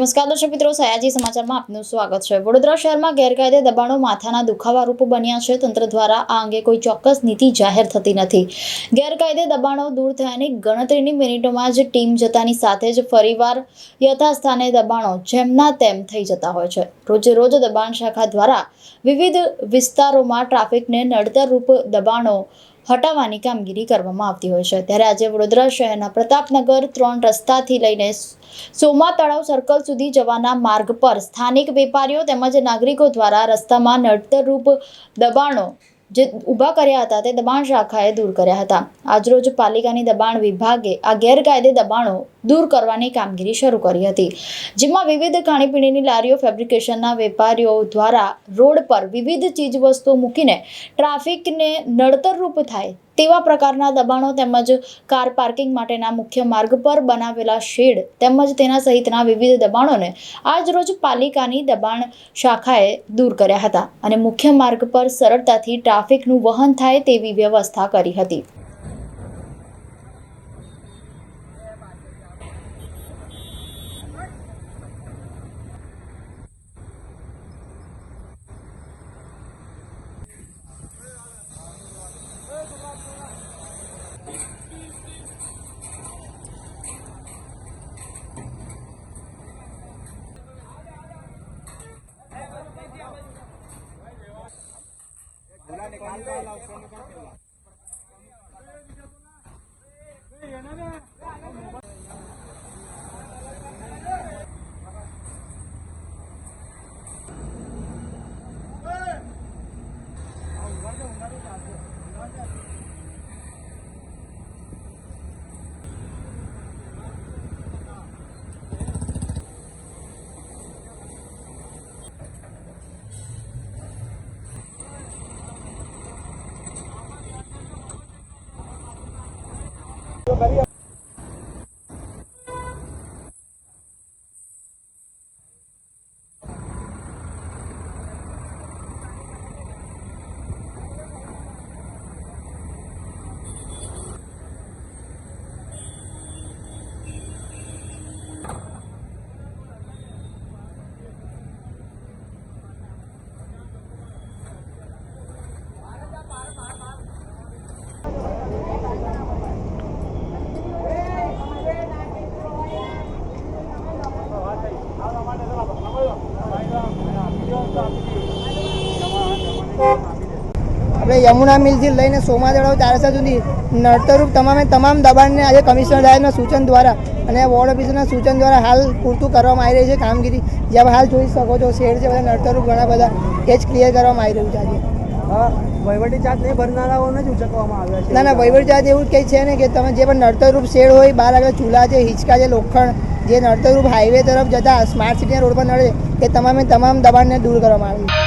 નમસ્કાર દર્શક મિત્રો, સયાજી સમાચારમાં આપનું સ્વાગત છે. વડોદરા શહેરમાં ગેરકાયદે દબાણો માથાના દુખાવા રૂપ બન્યા છે. તંત્ર દ્વારા આ અંગે કોઈ ચોક્કસ નીતિ જાહેર થતી નથી. ગેરકાયદે દબાણો દૂર થયાની ગણતરીની મિનિટોમાં જ ટીમ જતાની સાથે જ ફરીવાર યથાસ્થાને દબાણો જેમના તેમ થઈ જતા હોય છે. રોજે રોજ દબાણ શાખા દ્વારા વિવિધ વિસ્તારોમાં ટ્રાફિકને નડતરરૂપ દબાણો હટાવવાની કામગીરી કરવામાં આવતી હોય છે. ત્યારે આજે વડોદરા શહેરના પ્રતાપનગર ત્રણ રસ્તાથી લઈને સોમા તળાવ સર્કલ સુધી જવાના માર્ગ પર સ્થાનિક વેપારીઓ તેમજ નાગરિકો દ્વારા રસ્તામાં નડતરરૂપ દબાણો જે ઊભા કર્યા હતા તે દબાણ શાખાએ દૂર કર્યા હતા. આજરોજ પાલિકાની દબાણ વિભાગે આ ગેરકાયદે દબાણો દૂર કરવાની કામગીરી શરૂ કરી હતી. જેમાં વિવિધ ખાણીપીણીની લારીઓ, ફેબ્રિકેશનના વેપારીઓ દ્વારા રોડ પર વિવિધ ચીજવસ્તુઓ મૂકીને ટ્રાફિકને નડતરરૂપ થાય તેવા પ્રકારના દબાણો તેમજ કાર પાર્કિંગ માટેના મુખ્ય માર્ગ પર બનાવેલા શેડ તેમજ તેના સહિતના વિવિધ દબાણોને આજરોજ પાલિકાની દબાણ શાખાએ દૂર કર્યા હતા અને મુખ્ય માર્ગ પર સરળતાથી ટ્રાફિકનું વહન થાય તેવી વ્યવસ્થા કરી હતી. ¡Vamos! ¡Vamos! ¡Vamos! ¡Vamos! ¡Vamos! tocaría. આપણે યમુના મિલથી લઈને સોમા તળાવ ચાર રસ્તા સુધી નડતરૂપ તમામે તમામ દબાણને આજે કમિશનર સાહેબના સૂચન દ્વારા અને વોર્ડ ઓફિસરના સૂચન દ્વારા હાલ પૂરતું કરવામાં આવી રહી છે કામગીરી. જ્યાં હાલ જોઈ શકો છો શેડ છે બધા નડતરૂપ ઘણા બધા. એ જ ક્લિયર કરવામાં આવી રહ્યું છે આજે. વહીવટી ચાર્જ નહીં ભરનારાઓને જ ઉચકવામાં આવ્યા છે. ના ના વહીવટી જાત એવું કંઈ છે ને કે તમે જે પણ નડતરૂપ શેડ હોય બહાર આગળ ચૂલા છે હિંચકા છે લોખંડ જે નડતરરૂપ હાઈવે તરફ જતા સ્માર્ટ સિટીના રોડ પર નડે એ તમામે તમામ દબાણને દૂર કરવામાં આવે. છે